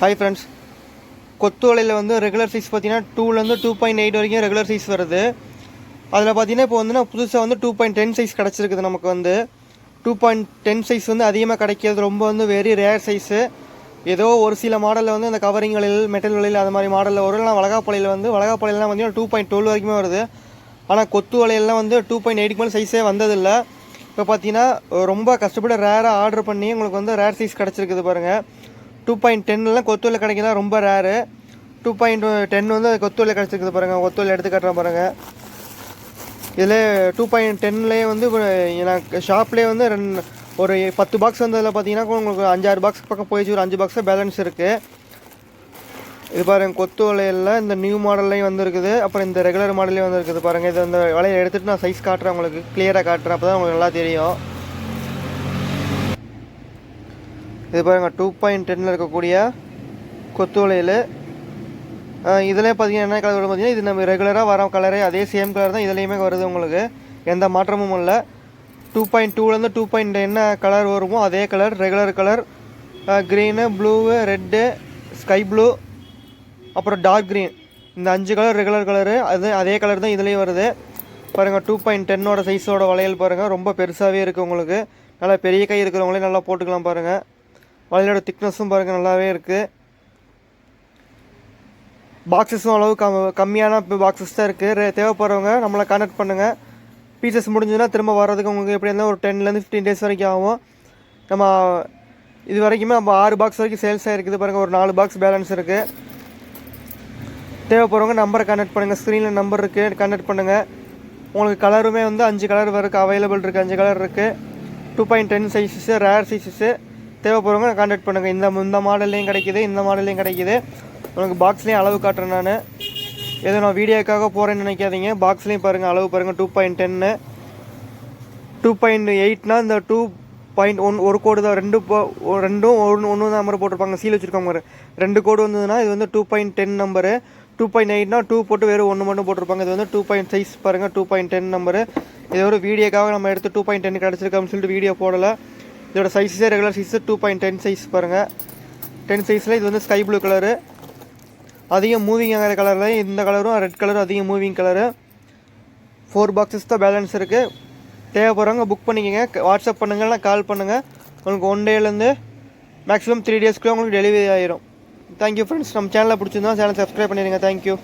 Hi friends கொத்து வலையில் வந்து ரெகுலர் சைஸ் பார்த்தீங்கன்னா டூலேருந்து டூ பாயிண்ட் எயிட் வரைக்கும் ரெகுலர் சைஸ் வருது. அதில் பார்த்தீங்கன்னா இப்போ வந்து நான் புதுசாக வந்து டூ பாயிண்ட் டென் சைஸ் கிடச்சிருக்குது நமக்கு வந்து. டூ பாயிண்ட் டென் சைஸ் வந்து அதிகமாக கிடைக்கிறது ரொம்ப வந்து வெரி ரேர் சைஸு ஏதோ ஒரு சில மாடலில் வந்து இந்த கவரிங் வலையில் மெட்டல் வலையில் அது மாதிரி மாடலில் வரும் இல்லைனா வளகாப்பாளையில் வந்து வளகாப்பழையிலாம் வந்து டூ பாயிண்ட் டுவெல் வரைக்குமே வருது. ஆனால் கொத்து வலையெல்லாம் வந்து டூ பாயிண்ட் எயிட்டுக்கு மேலே சைஸே வந்ததில்லை. இப்போ பார்த்தீங்கன்னா ரொம்ப கஷ்டப்பட்டு ரேராக ஆர்டர் பண்ணி உங்களுக்கு வந்து ரேர் சைஸ் கிடச்சிருக்குது பாருங்கள் டூ பாயிண்ட் டென்லாம் கொத்தூரில் கிடைக்கிறதா ரொம்ப ரேரு டூ பாயிண்ட் டென் வந்து கொத்தூரில் கிடச்சிருக்குது பாருங்கள் கொத்தூரில் எடுத்து காட்டுறேன் பாருங்கள் இதில் டூ பாயிண்ட் டென்லேயே வந்து இப்போ எனக்கு ஷாப்லேயே வந்து ரெண்டு ஒரு பத்து பாக்ஸ் வந்ததில் பார்த்தீங்கன்னா உங்களுக்கு அஞ்சாறு பாக்ஸ் பக்கம் போயிடுச்சு. ஒரு அஞ்சு பாக்ஸ் பேலன்ஸ் இருக்குது இது பாருங்கள் கொத்து வளையலில் இந்த நியூ மாடல்லையும் வந்திருக்குது. அப்புறம் இந்த ரெகுலர் மாடல்லையும் வந்துருக்குது பாருங்கள் இது இந்த வலையை எடுத்துகிட்டு நான் சைஸ் காட்டுறேன் உங்களுக்கு. கிளியராக காட்டுறேன். அப்போ தான் உங்களுக்கு நல்லா தெரியும். இது பாருங்கள் டூ பாயிண்ட் டென்னில் இருக்கக்கூடிய கொத்து வளையல். இதில் பார்த்தீங்கன்னா என்ன கலர் வரும் பார்த்தீங்கன்னா இது நம்ம ரெகுலராக வர கலரே அதே சேம் கலர் தான் இதுலேயுமே வருது உங்களுக்கு. எந்த மாற்றமும் இல்லை. டூ பாயிண்ட் டூலேருந்து டூ பாயிண்ட் என்ன கலர் வருமோ அதே colour regular colour green blue red sky blue அப்புறம் டார்க் க்ரீன் இந்த அஞ்சு கலர் ரெகுலர் கலரு அது அதே கலர் தான் இதுலேயும் வருது. பாருங்கள் டூ பாயிண்ட் டென்னோட சைஸோட வளையல் பாருங்கள் ரொம்ப பெருசாகவே இருக்குது உங்களுக்கு. நல்லா பெரிய கை இருக்கிறவங்களே நல்லா போட்டுக்கலாம் பாருங்கள் வலையோட திக்னஸும் பாருங்கள் நல்லாவே இருக்குது பாக்ஸஸும் அளவு கம் கம்மியான பாக்ஸஸ் தான் இருக்குது தேவைப்படுறவங்க நம்மளை கான்டாக்ட் பண்ணுங்கள் பீசஸ் முடிஞ்சதுன்னா திரும்ப வர்றதுக்கு உங்களுக்கு எப்படி இருந்தால் ஒரு டென்லேருந்து ஃபிஃப்டீன் டேஸ் வரைக்கும் ஆகும். நம்ம இது வரைக்குமே நம்ம ஆறு பாக்ஸ் வரைக்கும் சேல்ஸ் ஆகிருக்குது பாருங்கள் ஒரு நாலு பாக்ஸ் பேலன்ஸ் இருக்குது தேவைப்படுறவங்க நம்பரை கான்டாக்ட் பண்ணுங்கள் ஸ்க்ரீனில் நம்பர் இருக்குது கான்டாக்ட் பண்ணுங்கள் உங்களுக்கு கலருமே வந்து அஞ்சு கலர் வரைக்கும் அவைலபிள் இருக்குது அஞ்சு கலர் இருக்குது two point ten sizes rare sizes தேவைப்படுறவங்க கான்டாக்ட் பண்ணுங்கள் இந்த இந்த மாடல்லையும் கிடைக்கிது இந்த மாடல்லையும் கிடைக்கிது. உனக்கு பாக்ஸ்லேயும் அளவு காட்டுறேன் நான். எதுவும் நான் வீடியோக்காக போகிறேன்னு நினைக்காதீங்க. பாக்ஸ்லேயும் பாருங்கள் அளவு பாருங்கள் two point ten two point எயிட்னா இந்த டூ பாயிண்ட் ஒன் ஒரு கோடு தான். ரெண்டு ரெண்டும் ஒன்று ஒன்று தான் நம்பர் போட்டிருப்பாங்க. சீல் வச்சுருக்காங்க ரெண்டு கோடு வந்ததுன்னா இது வந்து two point ten number two point எயிட்னா two போட்டு வெறும் ஒன்று மட்டும் போட்டிருப்பாங்க. இது வந்து டூ பாயிண்ட் சைஸ் பாருங்கள் டூ பாயிண்ட் டென் நம்பரு இது ஒரு வீடியோக்காக நம்ம எடுத்து டூ பாயிண்ட் டென் கிடச்சிருக்கோம்னு சொல்லிட்டு வீடியோ போடலை. இதோட சைஸே regular size two point ten size பாருங்கள் டென் சைஸில் இது வந்து ஸ்கை ப்ளூ கலரு அதிகம் மூவிங் ஆகிற கலரில் இந்த கலரும் ரெட் கலரும் அதிகம் மூவிங் கலரு ஃபோர் பாக்ஸஸ் தான் பேலன்ஸ் இருக்குது தேவைப்படுறவங்க புக் பண்ணிக்கோங்க. வாட்ஸ்அப் பண்ணுங்கள் இல்லை கால் பண்ணுங்கள் உங்களுக்கு ஒன் டேலேருந்து மேக்ஸிமம் த்ரீ டேஸ்க்குள்ளே உங்களுக்கு டெலிவரி ஆயிரும். தேங்க்யூ ஃப்ரெண்ட்ஸ் நம்ம சேனலில் பிடிச்சிருந்தா சேனல் சப்ஸ்கிரைப் பண்ணிடுங்க. தேங்க்யூ